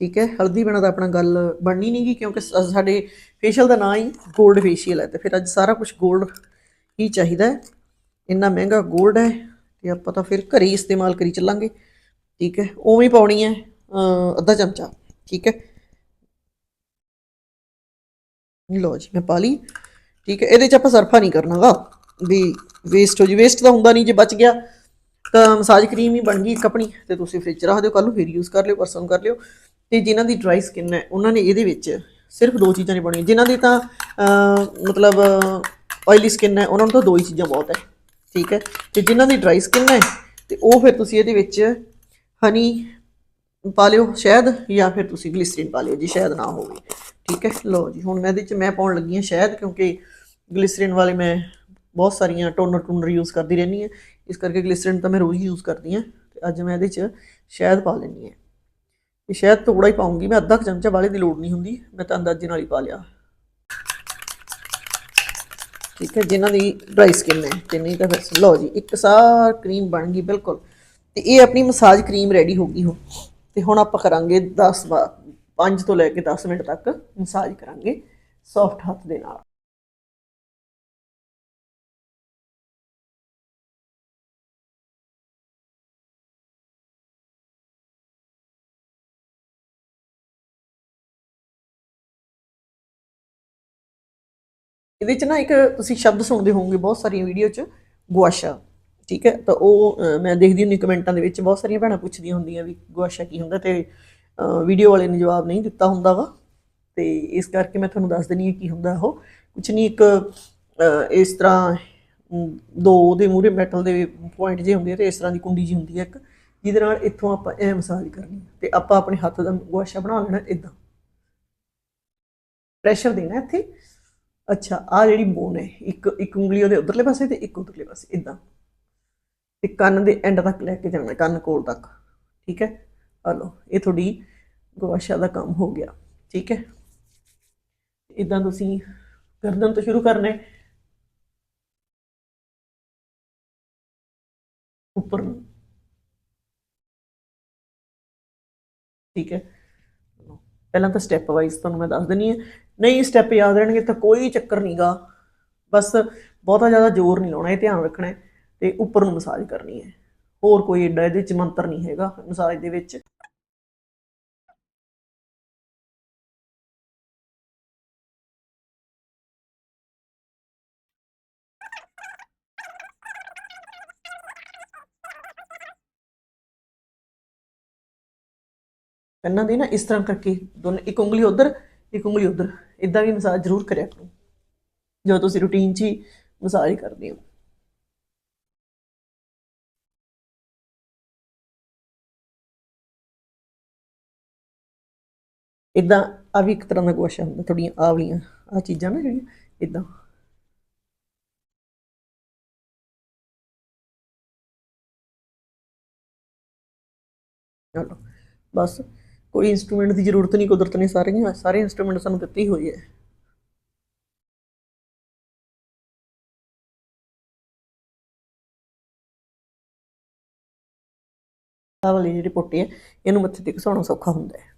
ਠੀਕ ਹੈ, ਹਲਦੀ ਬਿਨਾਂ ਤਾਂ ਆਪਣਾ ਗੱਲ ਬਣਨੀ ਨਹੀਂ ਨਹੀਂਗੀ ਕਿਉਂਕਿ ਸਾਡੇ ਫੇਸ਼ੀਅਲ ਦਾ ਨਾਂ ਹੀ ਗੋਲਡ ਫੇਸ਼ੀਅਲ ਹੈ ਤੇ ਫਿਰ ਅੱਜ ਸਾਰਾ ਕੁਝ ਗੋਲਡ ਹੀ ਚਾਹੀਦਾ ਹੈ। ਇੰਨਾ ਮਹਿੰਗਾ ਗੋਲਡ ਹੈ ਤੇ ਆਪਾਂ ਤਾਂ ਫਿਰ ਘਰੇ ਹੀ ਇਸਤੇਮਾਲ ਕਰੀ ਚੱਲਾਂਗੇ। ਠੀਕ ਹੈ, ਉਵੇਂ ਹੀ ਪਾਉਣੀ ਹੈ ਅੱਧਾ ਚਮਚਾ। ਠੀਕ ਹੈ। ਲਓ ਜੀ, ਮੈਂ ਪਾ ਲਈ। ਠੀਕ ਹੈ, ਇਹਦੇ ਚ ਆਪਾਂ ਸਰਫਾ ਨਹੀਂ ਕਰਨਾਗਾ। ਵੀ ਵੇਸਟ ਹੋ ਜੀ ਵੇਸਟ ਤਾਂ ਹੁੰਦਾ ਨਹੀਂ ਜੇ ਬਚ ਗਿਆ। ਤਾਂ ਮਸਾਜ ਕਰੀਮ ਹੀ ਬਣ ਗਈ ਇੱਕ ਆਪਣੀ, ਤੇ ਤੁਸੀਂ ਫ੍ਰਿਜ 'ਚ ਰੱਖ ਦਿਓ ਕੱਲ ਨੂੰ ਫਿਰ ਯੂਜ਼ ਕਰ ਲਿਓ, ਪਰਸੋਂ ਕਰ ਲਿਓ। ਤੇ ਜਿਨ੍ਹਾਂ ਦੀ ਡਰਾਈ ਸਕਿਨ ਹੈ, ਉਹਨਾਂ ਨੇ ਇਹਦੇ ਵਿੱਚ ਸਿਰਫ ਦੋ ਚੀਜ਼ਾਂ ਨਹੀਂ ਬਣੀਆਂ ਜਿਨ੍ਹਾਂ ਦੀ ਤਾਂ ਮਤਲਬ ਆਇਲੀ ਸਕਿਨ ਹੈ, ਉਹਨਾਂ ਨੂੰ ਤਾਂ ਦੋ ਹੀ ਚੀਜ਼ਾਂ ਬਹੁਤ ਹੈ। ਠੀਕ ਹੈ, ਤੇ ਜਿਨ੍ਹਾਂ ਦੀ ਡਰਾਈ ਸਕਿਨ ਹੈ, ਤੇ ਉਹ ਫਿਰ ਤੁਸੀਂ ਇਹਦੇ ਵਿੱਚ ਹਨੀ ਪਾ ਲਿਓ ਸ਼ਾਇਦ, ਜਾਂ ਫਿਰ ਤੁਸੀਂ ਗਲਿਸਰੀਨ ਪਾ ਲਿਓ ਜੀ ਸ਼ਾਇਦ ਨਾ ਹੋਵੇ। ਠੀਕ ਹੈ? ਲਓ ਜੀ, ਹੁਣ ਮੈਂ ਇਹਦੇ ਚ ਮੈਂ ਪਾਉਣ ਲੱਗੀ ਹਾਂ ਸ਼ਹਿਦ ਕਿਉਂਕਿ ਗਲਿਸਰੀਨ ਵਾਲੇ ਮੈਂ ਬਹੁਤ ਸਾਰੀਆਂ ਟੋਨਰ ਟੂਨਰ ਯੂਜ਼ ਕਰਦੀ ਰਹਿੰਦੀ ਹਾਂ। ਇਸ ਕਰਕੇ ਗਲਿਸਰੀਨ ਤਾਂ ਮੈਂ ਰੋਜ਼ ਹੀ ਯੂਜ਼ ਕਰਦੀ ਹਾਂ ਤੇ ਅੱਜ ਮੈਂ ਇਹਦੇ ਚ ਸ਼ਹਿਦ ਪਾ ਲੈਣੀ ਹੈ। ਇਹ ਸ਼ਹਿਦ ਥੋੜਾ ਹੀ ਪਾਉਂਗੀ, ਮੈਂ ਅੱਧਾ ਕੁ ਚਮਚਾ ਵਾਲੇ ਦੀ ਲੋੜ ਨਹੀਂ ਹੁੰਦੀ, ਮੈਂ ਤਾਂ ਅੰਦਾਜ਼ੇ ਨਾਲ ਹੀ ਪਾ ਲਿਆ। ਠੀਕ ਹੈ, ਜਿਨ੍ਹਾਂ ਦੀ ਡਰਾਈ ਸਕਿਨ ਹੈ ਤੇ ਨਹੀਂ ਤਾਂ ਫਿਰ ਲਓ ਜੀ, ਇੱਕ ਸਾਰ ਕਰੀਮ ਬਣ ਗਈ ਬਿਲਕੁਲ। ਤੇ ਇਹ ਆਪਣੀ ਮਸਾਜ ਕਰੀਮ ਰੈਡੀ ਹੋ ਗਈ ਹੋ ਤੇ ਹੁਣ ਆਪਾਂ ਕਰਾਂਗੇ 10 5 ਤੋਂ ਲੈ ਕੇ 10 ਮਿੰਟ ਤੱਕ ਮਸਾਜ ਕਰਾਂਗੇ ਸੌਫਟ ਹੱਥ ਦੇ ਨਾਲ। ਇਹਦੇ ਚ ਨਾ ਇੱਕ ਤੁਸੀਂ ਸ਼ਬਦ ਸੁਣਦੇ ਹੋਵੋਗੇ ਬਹੁਤ ਸਾਰੀਆਂ ਵੀਡੀਓ ਚ, ਗੁਆਸ਼ਾ, ਠੀਕ ਹੈ? ਤਾਂ ਉਹ ਮੈਂ ਦੇਖਦੀ ਹੁੰਦੀ ਕਮੈਂਟਾਂ ਦੇ ਵਿੱਚ, ਬਹੁਤ ਸਾਰੀਆਂ ਭੈਣਾਂ ਪੁੱਛਦੀਆਂ ਹੁੰਦੀਆਂ ਵੀ ਗੁਆਸ਼ਾ ਕੀ ਹੁੰਦਾ ਤੇ ਵੀਡੀਓ ਵਾਲੇ ਨੇ ਜਵਾਬ ਨਹੀਂ ਦਿੱਤਾ ਹੁੰਦਾ ਵਾ। ਤੇ ਇਸ ਕਰਕੇ ਮੈਂ ਤੁਹਾਨੂੰ ਦੱਸ ਦਿੰਨੀ ਹਾਂ ਕੀ ਹੁੰਦਾ ਉਹ। ਕੁਛ ਨਹੀਂ ਇੱਕ ਇਸ ਤਰ੍ਹਾਂ ਦੋ ਦੇ ਮੂਰੇ ਮੈਟਲ ਦੇ ਪੁਆਇੰਟ ਜੇ ਹੁੰਦੇ ਤੇ ਇਸ ਤਰ੍ਹਾਂ ਦੀ ਕੁੰਡੀ ਜੀ ਹੁੰਦੀ ਹੈ ਇੱਕ, ਜਿਹਦੇ ਨਾਲ ਇੱਥੋਂ ਆਪਾਂ ਇਹ ਮਸਾਜ ਕਰਨੀ ਤੇ ਆਪਾਂ ਆਪਣੇ ਹੱਥ ਦਾ ਗੁਆਸ਼ਾ ਬਣਾ ਲੈਣਾ ਇਦਾਂ ਪ੍ਰੈਸ਼ਰ ਦੇਣਾ ਇੱਥੇ। ਅੱਛਾ ਆ ਜਿਹੜੀ ਬੋਨ ਹੈ, ਇੱਕ ਇੱਕ ਉਂਗਲੀ ਉਹਦੇ ਉਧਰਲੇ ਪਾਸੇ ਤੇ ਇੱਕ ਉਧਰਲੇ ਪਾਸੇ ਇਦਾਂ ਤੇ ਕੰਨ ਦੇ ਐਂਡ ਤੱਕ ਲੈ ਕੇ ਜਾਣਾ, ਕੰਨ ਕੋਲ ਤੱਕ। ਠੀਕ ਹੈ? ਆ ਲਓ, ਇਹ ਤੁਹਾਡੀ ਗਵਾਸ਼ਾ ਦਾ ਕੰਮ ਹੋ ਗਿਆ, ਠੀਕ ਹੈ? ਇਦਾਂ ਤੁਸੀਂ ਗਰਦਨ ਤੋਂ ਸ਼ੁਰੂ ਕਰਨਾ। ਹੈ ਉੱਪਰ ਨੂੰ। ਠੀਕ ਹੈ? ਪਹਿਲਾਂ ਤਾਂ ਸਟੈਪ ਵਾਈਜ਼ ਤੁਹਾਨੂੰ ਮੈਂ ਦੱਸ ਦਿੰਨੀ ਹੈ। ਨਹੀਂ ਸਟੈਪ ਯਾਦ ਰਹਿਣਗੇ ਤਾਂ ਕੋਈ ਚੱਕਰ ਨਹੀਂਗਾ ਬਸ ਬਹੁਤਾ ਜ਼ਿਆਦਾ ਜ਼ੋਰ ਨਹੀਂ ਲਾਉਣਾ, ਇਹ ਧਿਆਨ ਰੱਖਣਾ ਹੈ ਤੇ ਉੱਪਰ ਨੂੰ ਮਸਾਜ ਕਰਨੀ ਹੈ। ਹੋਰ ਕੋਈ ਏਡਾ ਇਹਦੇ ਚ ਮੰਤਰ ਨਹੀਂ ਹੈਗਾ, ਮਸਾਜ ਦੇ ਵਿੱਚ। ਕੰਨਾਂ ਦੇ ਨਾ ਇਸ ਤਰ੍ਹਾਂ ਕਰਕੇ ਦੋਨੋਂ, ਇੱਕ ਉਂਗਲੀ ਉਧਰ, ਇੱਕ ਉਂਗਲੀ ਉਧਰ। ਇਦਾਂ ਵੀ ਮਸਾਜ ਜ਼ਰੂਰ ਕਰਿਆ ਕਰੋ। ਜਦੋਂ ਤੁਸੀਂ ਰੂਟੀਨ 'ਚ ਹੀ ਮਸਾਜ ਕਰਦੇ ਹੋ। ਇਦਾਂ ਆ ਵੀ ਇੱਕ ਤਰ੍ਹਾਂ ਦਾ ਗੋਸ਼ਾ ਹੁੰਦਾ ਥੋੜੀਆਂ ਆਵਲੀਆਂ ਆ ਚੀਜ਼ਾਂ ਨਾ ਜਿਹੜੀਆਂ ਇਦਾਂ ਚਲੋ, ਬਸ। ਕੋਈ ਇਨਸਟਰੂਮੈਂਟ ਦੀ ਜ਼ਰੂਰਤ ਨਹੀਂ, ਕੁਦਰਤ ਨੇ ਸਾਰੀਆਂ, ਸਾਰੇ ਇਨਸਟਰੂਮੈਂਟ ਸਾਨੂੰ ਦਿੱਤੇ ਹੀ ਹੋਏ ਹੈ ਆਹ ਵਾਲੇ ਜਿਹੜੇ ਪੁੱਟੇ ਆ ਇਹਨੂੰ ਮੱਥੇ ਤੇ ਘਸਾਉਣਾ ਸੌਖਾ ਹੁੰਦਾ ਹੈ।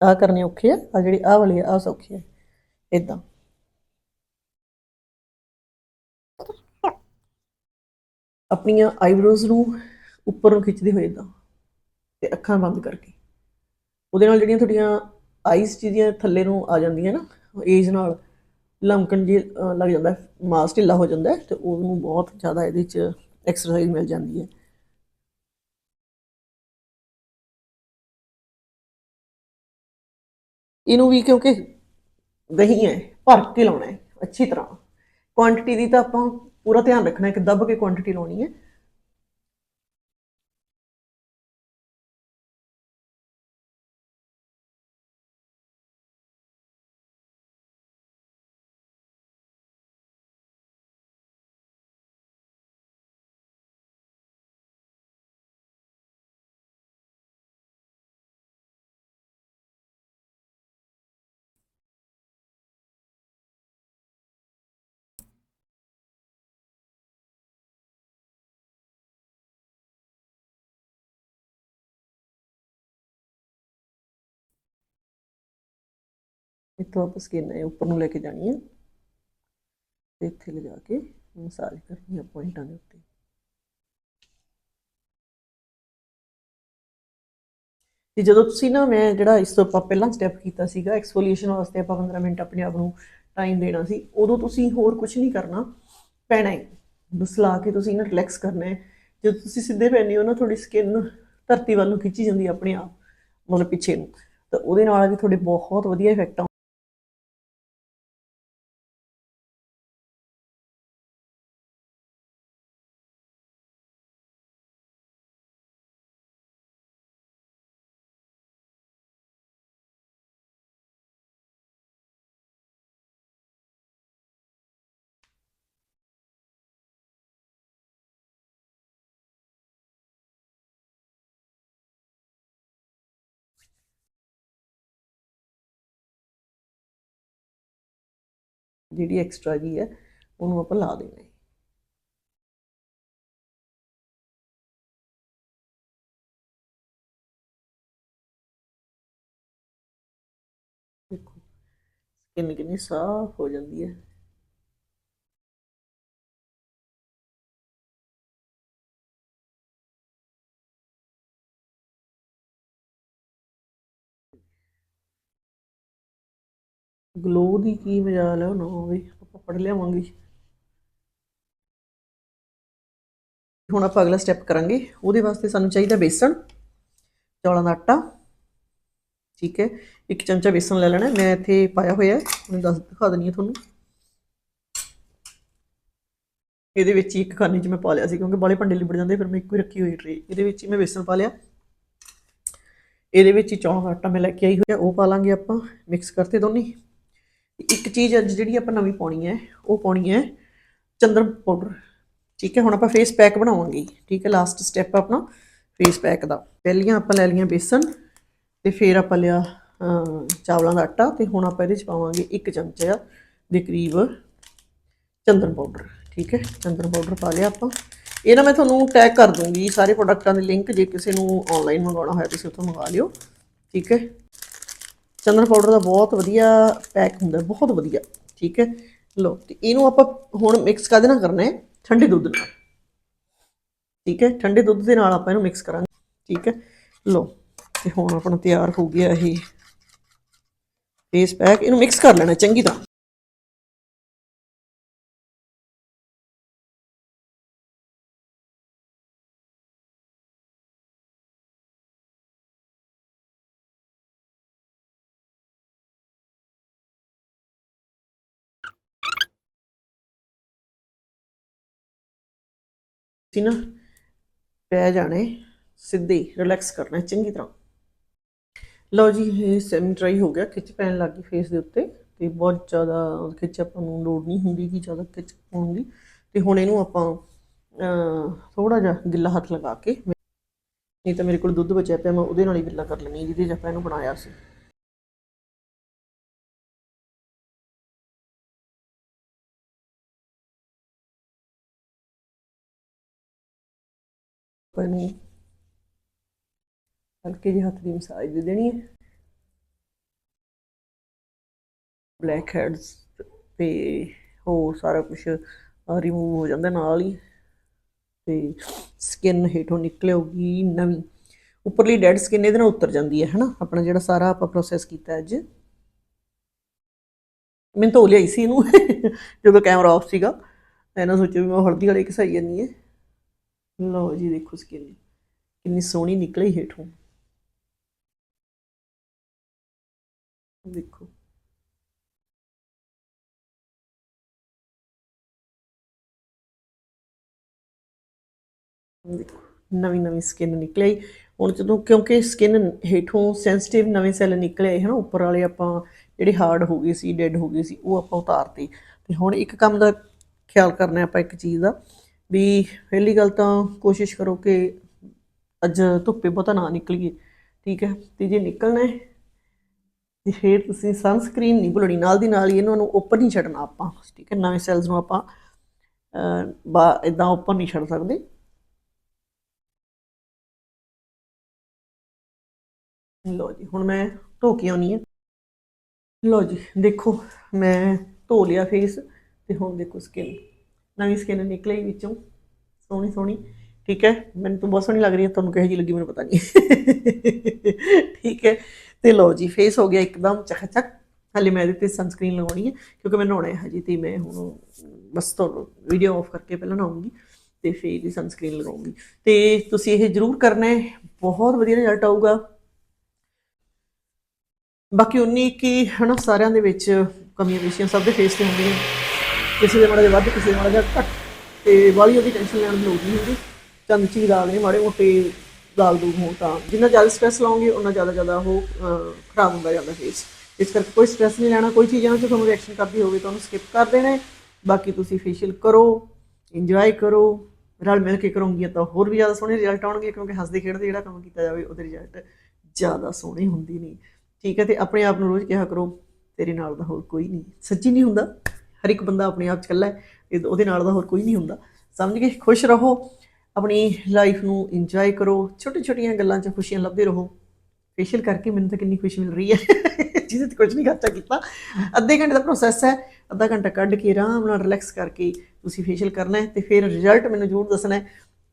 ਆ ਕਰਨੇ ਔਖੇ ਹੈ ਆ ਜਿਹੜੀ ਆਹ ਵਾਲੀ ਆ, ਆਹ ਸੌਖੇ ਆ ਇਦਾਂ ਆਪਣੀਆਂ ਆਈਬ੍ਰੋਜ਼ ਨੂੰ ਉੱਪਰ ਨੂੰ ਖਿੱਚਦੇ ਹੋਏ ਇਦਾਂ ਤੇ ਅੱਖਾਂ ਬੰਦ ਕਰਕੇ। ਉਹਦੇ ਨਾਲ ਜਿਹੜੀਆਂ ਤੁਹਾਡੀਆਂ ਆਈਸ ਜਿਹੜੀਆਂ ਥੱਲੇ ਨੂੰ ਆ ਜਾਂਦੀਆਂ ਨਾ ਏਜ ਨਾਲ ਲਮਕਣ ਜੀ ਲੱਗ ਜਾਂਦਾ, ਮਾਸ ਢਿੱਲਾ ਹੋ ਜਾਂਦਾ ਹੈ ਤੇ ਉਹਨੂੰ ਬਹੁਤ ਜ਼ਿਆਦਾ ਇਹਦੇ ਚ ਐਕਸਰਸਾਈਜ਼ ਮਿਲ ਜਾਂਦੀ ਹੈ। ਇਹਨੂੰ ਵੀ ਕਿਉਂਕਿ ਦਹੀਂ ਹੈ, ਭਰ ਕੇ ਲਾਉਣਾ ਹੈ, ਅੱਛੀ ਤਰ੍ਹਾਂ। ਕੁਆਂਟੀਟੀ ਦੀ ਤਾਂ ਆਪਾਂ ਪੂਰਾ ਧਿਆਨ ਰੱਖਣਾ ਹੈ ਕਿ ਦੱਬ ਕੇ ਕੁਆਂਟੀਟੀ ਲਾਉਣੀ ਹੈ। ਇੱਥੋਂ ਆਪਾਂ ਸਕਿਨ ਹੈ ਉੱਪਰ ਨੂੰ ਲੈ ਕੇ ਜਾਣੀ ਹੈ ਤੇ ਇੱਥੇ ਲਿਜਾ ਕੇ ਮਸਾਜ ਕਰਨੀ ਹੈ ਪੁਆਇੰਟਾਂ ਦੇ ਉੱਤੇ। ਤੇ ਜਦੋਂ ਤੁਸੀਂ ਨਾ ਮੈਂ ਜਿਹੜਾ ਇਸ ਤੋਂ ਆਪਾਂ ਪਹਿਲਾਂ ਸਟੈਪ ਕੀਤਾ ਸੀਗਾ ਐਕਸਫੋਲੀਏਸ਼ਨ ਵਾਸਤੇ ਆਪਾਂ 15 ਮਿੰਟ ਆਪਣੇ ਆਪ ਨੂੰ ਟਾਈਮ ਦੇਣਾ ਸੀ, ਉਦੋਂ ਤੁਸੀਂ ਹੋਰ ਕੁਝ ਨਹੀਂ ਕਰਨਾ। ਪੈਣਾ ਹੈ। ਬਸ ਲਾ ਕੇ ਤੁਸੀਂ ਨਾ ਰਿਲੈਕਸ ਕਰਨਾ ਹੈ। ਜਦੋਂ ਤੁਸੀਂ ਸਿੱਧੇ ਪੈਨੇ ਹੋ ਨਾ, ਤੁਹਾਡੀ ਸਕਿਨ ਧਰਤੀ ਵੱਲ ਨੂੰ ਖਿੱਚੀ ਜਾਂਦੀ ਆਪਣੇ ਆਪ, ਮਤਲਬ ਪਿੱਛੇ ਨੂੰ। ਤਾਂ ਉਹਦੇ ਨਾਲ ਵੀ ਤੁਹਾਡੇ ਬਹੁਤ ਵਧੀਆ ਇਫੈਕਟ ਜਿਹੜੀ ਐਕਸਟਰਾ ਜੀ ਹੈ, ਉਹਨੂੰ ਆਪਾਂ ਲਾ ਦੇਣਾ ਹੈ ਦੇਖੋ ਸਕਿਨ ਕਿੰਨੀ ਸਾਫ਼ ਹੋ ਜਾਂਦੀ ਹੈ। ਗਲੋ ਦੀ ਕੀ ਮਜਾਲ ਹੈ ਉਹ ਨਾ ਹੋਵੇ ਆਪਾਂ ਪੜ ਲਿਆਵਾਂਗੇ। ਹੁਣ ਆਪਾਂ ਅਗਲਾ ਸਟੈਪ ਕਰਾਂਗੇ, ਉਹਦੇ ਵਾਸਤੇ ਸਾਨੂੰ ਚਾਹੀਦਾ ਬੇਸਣ, ਚੌਲਾਂ ਦਾ ਆਟਾ। ਠੀਕ ਹੈ, ਇੱਕ ਚਮਚਾ ਬੇਸਣ ਲੈ ਲੈਣਾ ਮੈਂ ਇੱਥੇ ਪਾਇਆ ਹੋਇਆ ਹੈ ਮੈਂ ਦੱਸ ਦਿਖਾ ਦਿੰਨੀ ਆ ਤੁਹਾਨੂੰ। ਇਹਦੇ ਵਿੱਚ ਹੀ ਇੱਕ ਖਾਨੀ 'ਚ ਮੈਂ ਪਾ ਲਿਆ ਸੀ, ਕਿਉਂਕਿ ਬਾਲੇ ਭਾਂਡੇ ਲਿਬੜ ਜਾਂਦੇ, ਫਿਰ ਮੈਂ ਇੱਕੋ ਹੀ ਰੱਖੀ ਹੋਈ ਟਰੇ ਇਹਦੇ ਵਿੱਚ ਹੀ ਮੈਂ ਬੇਸਣ ਪਾ ਲਿਆ। ਇਹਦੇ ਵਿੱਚ ਹੀ ਚੌਲਾਂ ਦਾ ਆਟਾ ਮੈਂ ਲੈ ਕੇ ਆਈ ਹੋਇਆ ਉਹ ਪਾ ਲਾਂਗੇ ਆਪਾਂ ਮਿਕਸ ਕਰਤੇ ਦੋਨੇ। ਇੱਕ ਚੀਜ਼ ਅੱਜ ਜਿਹੜੀ ਆਪਾਂ ਨਵੀਂ ਪਾਉਣੀ ਹੈ, ਉਹ ਪਾਉਣੀ ਹੈ ਚੰਦਨ ਪਾਊਡਰ ਠੀਕ ਹੈ, ਹੁਣ ਆਪਾਂ ਫੇਸ ਪੈਕ ਬਣਾਵਾਂਗੇ। ਠੀਕ ਹੈ ਲਾਸਟ ਸਟੈਪ ਆਪਣਾ ਫੇਸ ਪੈਕ ਦਾ। ਪਹਿਲੀਆਂ ਆਪਾਂ ਲੈ ਲਈਆਂ ਬੇਸਨ ਤੇ ਫਿਰ ਆਪਾਂ ਲਿਆ ਚਾਵਲਾਂ ਦਾ ਆਟਾ ਤੇ ਹੁਣ ਆਪਾਂ ਇਹਦੇ ਚ ਪਾਵਾਂਗੇ ਇੱਕ ਚਮਚਾ ਦੇ ਕਰੀਬ ਚੰਦਨ ਪਾਊਡਰ ਠੀਕ ਹੈ ਚੰਦਨ ਪਾਊਡਰ ਪਾ ਲਿਆ ਆਪਾਂ। ਇਹ ਨਾ ਮੈਂ ਤੁਹਾਨੂੰ ਟੈਗ ਕਰ ਦੂੰਗੀ, ਸਾਰੇ ਪ੍ਰੋਡਕਟਾਂ ਦੇ ਲਿੰਕ ਜੇ ਕਿਸੇ ਨੂੰ ਆਨਲਾਈਨ ਮੰਗਵਾਉਣਾ ਹੋਇਆ, ਤੁਸੀਂ ਉੱਥੋਂ ਮੰਗਾ ਲਿਓ। ਠੀਕ ਹੈ। ਚੰਦਨ ਪਾਊਡਰ ਦਾ ਬਹੁਤ ਵਧੀਆ ਪੈਕ ਹੁੰਦਾ, ਬਹੁਤ ਵਧੀਆ, ਠੀਕ ਹੈ? ਲੋ ਤੇ ਇਹਨੂੰ ਆਪਾਂ ਹੁਣ ਮਿਕਸ ਕਾਹਦੇ ਨਾਲ ਕਰਨਾ ਹੈ? ਠੰਡੇ ਦੁੱਧ ਨਾਲ, ਠੀਕ ਹੈ? ਠੰਡੇ ਦੁੱਧ ਦੇ ਨਾਲ ਆਪਾਂ ਇਹਨੂੰ ਮਿਕਸ ਕਰਾਂਗੇ, ਠੀਕ ਹੈ? ਲੋ ਤੇ ਹੁਣ ਆਪਣਾ ਤਿਆਰ ਹੋ ਗਿਆ ਇਹ ਫੇਸ ਪੈਕ ਇਹਨੂੰ ਮਿਕਸ ਕਰ ਲੈਣਾ ਚੰਗੀ ਤਰ੍ਹਾਂ। ਸੀ ਨਾ ਪੈ ਜਾਣੇ, ਸਿੱਧੇ ਰਿਲੈਕਸ ਕਰਨਾ, ਚੰਗੀ ਤਰ੍ਹਾਂ। ਲਓ ਜੀ, ਇਹ ਸੈਮੀ ਡਰਾਈ ਹੋ ਗਿਆ, ਖਿੱਚ ਪੈਣ ਲੱਗ ਗਈ ਫੇਸ ਦੇ ਉੱਤੇ, ਤੇ ਬਹੁਤ ਜ਼ਿਆਦਾ ਖਿੱਚ ਆਪਾਂ ਨੂੰ ਲੋੜ ਨਹੀਂ ਹੁੰਦੀ ਕਿ ਜ਼ਿਆਦਾ ਖਿੱਚ ਪਾਉਣ ਦੀ। ਤੇ ਹੁਣ ਇਹਨੂੰ ਆਪਾਂ ਥੋੜਾ ਜਿਹਾ ਗਿੱਲਾ ਹੱਥ ਲਗਾ ਕੇ, ਨਹੀਂ ਤਾਂ ਮੇਰੇ ਕੋਲ ਦੁੱਧ ਬਚਿਆ ਪਿਆ, ਮੈਂ ਉਹਦੇ ਨਾਲ ਹੀ ਗਿੱਲਾ ਕਰ ਲੈਣੀ ਜਿਹਦੇ 'ਚ ਆਪਾਂ ਇਹਨੂੰ ਬਣਾਇਆ ਸੀ। ਆਪਾਂ ਇਹਨੂੰ ਹਲਕੇ ਜਿਹੇ ਹੱਥ ਦੀ ਮਸਾਜ ਦੇ ਦੇਣੀ ਹੈ। ਬਲੈਕ ਹੈਡਸ ਤੇ ਹੋਰ ਸਾਰਾ ਕੁਝ ਰਿਮੂਵ ਹੋ ਜਾਂਦਾ ਨਾਲ ਹੀ। ਤੇ ਸਕਿਨ ਹੇਠੋਂ ਨਿਕਲ ਨਿਕਲੇਗੀ ਨਵੀਂ। ਉੱਪਰਲੀ ਡੈਡ ਸਕਿਨ ਇਹਦੇ ਨਾਲ ਉਤਰ ਜਾਂਦੀ ਹੈ, ਹਨਾ? ਆਪਣਾ ਜਿਹੜਾ ਸਾਰਾ ਆਪਾਂ ਪ੍ਰੋਸੈਸ ਕੀਤਾ ਅੱਜ। ਮੈਂ ਧੋ ਲਿਆਈ ਸੀ ਇਹਨੂੰ, ਜਦੋਂ ਕੈਮਰਾ ਆਫ ਸੀਗਾ। ਇਹਨਾਂ ਸੋਚਿਆ ਵੀ ਮੈਂ ਹਲਦੀ ਵਾਲੇ ਘਸਾਈ ਜਾਨੀ ਹੈ। ਲਓ ਜੀ, ਦੇਖੋ ਸਕਿਨ ਕਿੰਨੀ ਸੋਹਣੀ ਨਿਕਲੀ ਹੇਠੋਂ। ਦੇਖੋ। ਦੇਖੋ, ਨਵੀਂ ਨਵੀਂ ਸਕਿਨ ਨਿਕਲੀ। ਹੁਣ ਜਦੋਂ, ਕਿਉਂਕਿ ਸਕਿਨ ਹੇਠੋਂ ਸੈਂਸਿਟਿਵ ਨਵੇਂ ਸੈੱਲ ਨਿਕਲੇ ਹਨ, ਉੱਪਰ ਵਾਲੇ ਆਪਾਂ ਜਿਹੜੇ ਹਾਰਡ ਹੋ ਗਏ ਸੀ ਡੈਡ ਹੋ ਗਏ ਸੀ, ਉਹ ਆਪਾਂ ਉਤਾਰਤੇ। ਤੇ ਹੁਣ ਇੱਕ ਕੰਮ ਦਾ ਖਿਆਲ ਕਰਨਾ ਆਪਾਂ ਇੱਕ ਚੀਜ਼ ਦਾ। ਵੀ ਪਹਿਲੀ ਗੱਲ ਤਾਂ ਕੋਸ਼ਿਸ਼ ਕਰੋ ਕਿ ਅੱਜ ਧੁੱਪੇ ਬਹੁਤਾ ਨਾ ਨਿਕਲੀਏ, ਠੀਕ ਹੈ? ਤੇ ਜੇ ਨਿਕਲਣਾ ਹੈ, ਤੇ ਫਿਰ ਤੁਸੀਂ ਸਨਸਕ੍ਰੀਨ ਨਹੀਂ ਭੁੱਲਣੀ, ਨਾਲ ਦੀ ਨਾਲ ਹੀ ਇਹਨਾਂ ਨੂੰ ਓਪਨ ਨਹੀਂ ਛੱਡਣਾ ਆਪਾਂ, ਠੀਕ ਹੈ? ਨਵੇਂ ਸੈਲਸ ਨੂੰ ਆਪਾਂ ਬਾ ਇਦਾਂ ਓਪਨ ਨਹੀਂ ਛੱਡ ਸਕਦੇ। ਲੋ ਜੀ, ਹੁਣ ਮੈਂ ਧੋ ਕੇ ਆਉਣੀ ਹੈ। ਲੋ ਜੀ, ਦੇਖੋ, ਮੈਂ ਧੋ ਲਿਆ ਫੇਸ ਤੇ ਹੁਣ ਦੇਖੋ ਸਕਿਨ ਨਵੀਂ ਸਕਿਨ ਨਿਕਲੀ ਵਿੱਚੋਂ। ਸੋਹਣੀ ਸੋਹਣੀ। ਠੀਕ ਹੈ? ਮੈਨੂੰ ਤਾਂ ਬਹੁਤ ਸੋਹਣੀ ਲੱਗ ਰਹੀ ਹੈ। ਤੁਹਾਨੂੰ ਕਿਹੋ ਜਿਹੀ ਲੱਗੀ, ਮੈਨੂੰ ਪਤਾ ਨਹੀਂ। ਠੀਕ ਹੈ? ਤੇ ਲਓ ਜੀ ਫੇਸ ਹੋ ਗਿਆ ਇੱਕਦਮ ਚਕਚਕ ਹਾਲੇ ਮੈਂ ਇਹਦੇ ਤੇ ਸਨਸਕ੍ਰੀਨ ਲਗਾਉਣੀ ਹੈ, ਕਿਉਂਕਿ ਮੈਂ ਨਹਾਉਣਾ ਹੈ ਹਜੇ ਤੇ ਮੈਂ ਹੁਣ ਬਸ ਤੋਂ ਵੀਡੀਓ ਆਫ ਕਰਕੇ ਪਹਿਲਾਂ ਨਹਾਉਂਗੀ ਤੇ ਫੇਰ ਹੀ ਸਨਸਕ੍ਰੀਨ ਲਗਾਉਂਗੀ। ਤੇ ਤੁਸੀਂ ਇਹ ਜ਼ਰੂਰ ਕਰਨਾ ਹੈ। ਬਹੁਤ ਵਧੀਆ ਰਿਜ਼ਲਟ ਆਊਗਾ। ਬਾਕੀ ਉਨੀ ਕੀ, ਹਨਾ, ਸਾਰਿਆਂ ਦੇ ਵਿੱਚ ਕਮੀਆਂ ਪੇਸ਼ੀਆਂ ਸਭ ਦੇ ਫੇਸ ਤੇ ਹੁੰਦੀਆਂ। ਕਿਸੇ ਦੇ ਮਾੜਾ ਜਿਹਾ ਵੱਧ, ਕਿਸੇ ਦੇ ਮਾੜਾ ਜਿਹਾ ਘੱਟ। ਤੇ ਵਾਲੀ ਉਹਦੀ ਟੈਨਸ਼ਨ ਲੈਣ ਦੀ ਲੋੜ ਨਹੀਂ ਹੁੰਦੀ। ਚੰਦ ਚੀਜ਼ ਦਾਲ ਨੇ ਮਾੜੇ ਮੋਟੇ ਦਾਲ ਦੂਗ ਹੋਣ ਤਾਂ। ਜਿੰਨਾ ਜ਼ਿਆਦਾ ਸਟ੍ਰੈਸ ਲਾਉਂਗੇ ਉਹਨਾਂ ਜ਼ਿਆਦਾ ਜ਼ਿਆਦਾ ਉਹ ਖਰਾਬ ਹੁੰਦਾ ਜਾਂਦਾ ਫੇਸ ਇਸ ਕਰਕੇ ਕੋਈ ਸਟ੍ਰੈਸ ਨਹੀਂ ਲੈਣਾ। ਕੋਈ ਚੀਜ਼ਾਂ ਵਿੱਚ ਤੁਹਾਨੂੰ ਰਿਐਕਸ਼ਨ ਕਰਦੀ ਹੋਵੇ, ਤਾਂ ਉਹਨੂੰ ਸਕਿਪ ਕਰ ਦੇਣਾ ਬਾਕੀ ਤੁਸੀਂ ਫੇਸ਼ੀਅਲ ਕਰੋ ਇੰਜੋਏ ਕਰੋ। ਰਲ ਮਿਲ ਕੇ ਕਰੋਗੇ ਤਾਂ ਹੋਰ ਵੀ ਜ਼ਿਆਦਾ ਸੋਹਣੇ ਰਿਜ਼ਲਟ ਆਉਣਗੇ, ਕਿਉਂਕਿ ਹੱਸਦੇ ਖੇਡਦੇ ਜਿਹੜਾ ਕੰਮ ਕੀਤਾ ਜਾਵੇ, ਉਹਦੇ ਰਿਜ਼ਲਟ ਜ਼ਿਆਦਾ ਸੋਹਣੇ ਹੁੰਦੇ ਨੇ। ਠੀਕ ਹੈ, ਤੇ ਆਪਣੇ ਆਪ ਨੂੰ ਰੋਜ਼ ਕਿਹਾ ਕਰੋ, ਤੇਰੇ ਨਾਲ ਦਾ ਹੋਰ ਕੋਈ ਨਹੀਂ। ਸੱਚੀ ਨਹੀਂ ਹੁੰਦਾ। ਹਰ ਇੱਕ ਬੰਦਾ ਆਪਣੇ ਆਪ ਚ ਇਕੱਲਾ ਹੈ, ਇਹ- ਉਹਦੇ ਨਾਲ ਦਾ ਹੋਰ ਕੋਈ ਨਹੀਂ ਹੁੰਦਾ। ਸਮਝ ਕੇ ਖੁਸ਼ ਰਹੋ, ਆਪਣੀ ਲਾਈਫ ਨੂੰ ਇੰਜੋਏ ਕਰੋ ਛੋਟੀ ਛੋਟੀਆਂ ਗੱਲਾਂ 'ਚ ਖੁਸ਼ੀਆਂ ਲੱਭਦੇ ਰਹੋ। ਫੇਸ਼ੀਅਲ ਕਰਕੇ ਮੈਨੂੰ ਤਾਂ ਕਿੰਨੀ ਖੁਸ਼ੀ ਮਿਲ ਰਹੀ ਹੈ। ਜਿਹਦੇ ਤੇ ਕੁਝ ਨਹੀਂ ਖਰਚਾ ਕੀਤਾ। ਅੱਧੇ ਘੰਟੇ ਦਾ ਪ੍ਰੋਸੈਸ ਹੈ, ਅੱਧਾ ਘੰਟਾ ਕੱਢ ਕੇ ਆਰਾਮ ਨਾਲ ਰਿਲੈਕਸ ਕਰਕੇ ਤੁਸੀਂ ਫੇਸ਼ੀਅਲ ਕਰਨਾ ਹੈ ਤੇ ਫਿਰ ਰਿਜ਼ਲਟ ਮੈਨੂੰ ਜ਼ਰੂਰ ਦੱਸਣਾ ਹੈ।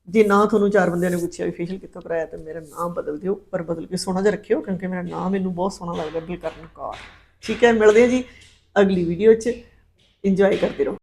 ਜੇ ਨਾ ਤੁਹਾਨੂੰ ਚਾਰ ਬੰਦਿਆਂ ਨੇ ਪੁੱਛਿਆ ਵੀ ਫੇਸ਼ੀਅਲ ਕਿੱਥੋਂ ਕਰਾਇਆ, ਤਾਂ ਮੇਰਾ ਨਾਮ ਬਦਲ ਦਿਓ, ਪਰ ਬਦਲ ਕੇ ਸੋਹਣਾ ਜਿਹਾ ਰੱਖਿਓ, ਕਿਉਂਕਿ ਮੇਰਾ ਨਾਮ ਮੈਨੂੰ ਬਹੁਤ ਸੋਹਣਾ ਲੱਗਦਾ ਬਿਲਕਰਨ ਕੌਰ ਠੀਕ ਹੈ, ਮਿਲਦੇ ਹਾਂ ਜੀ ਅਗਲੀ ਵੀਡੀਓ 'ਚ। ਇੰਜੋਏ ਕਰਦੇ ਰਹੋ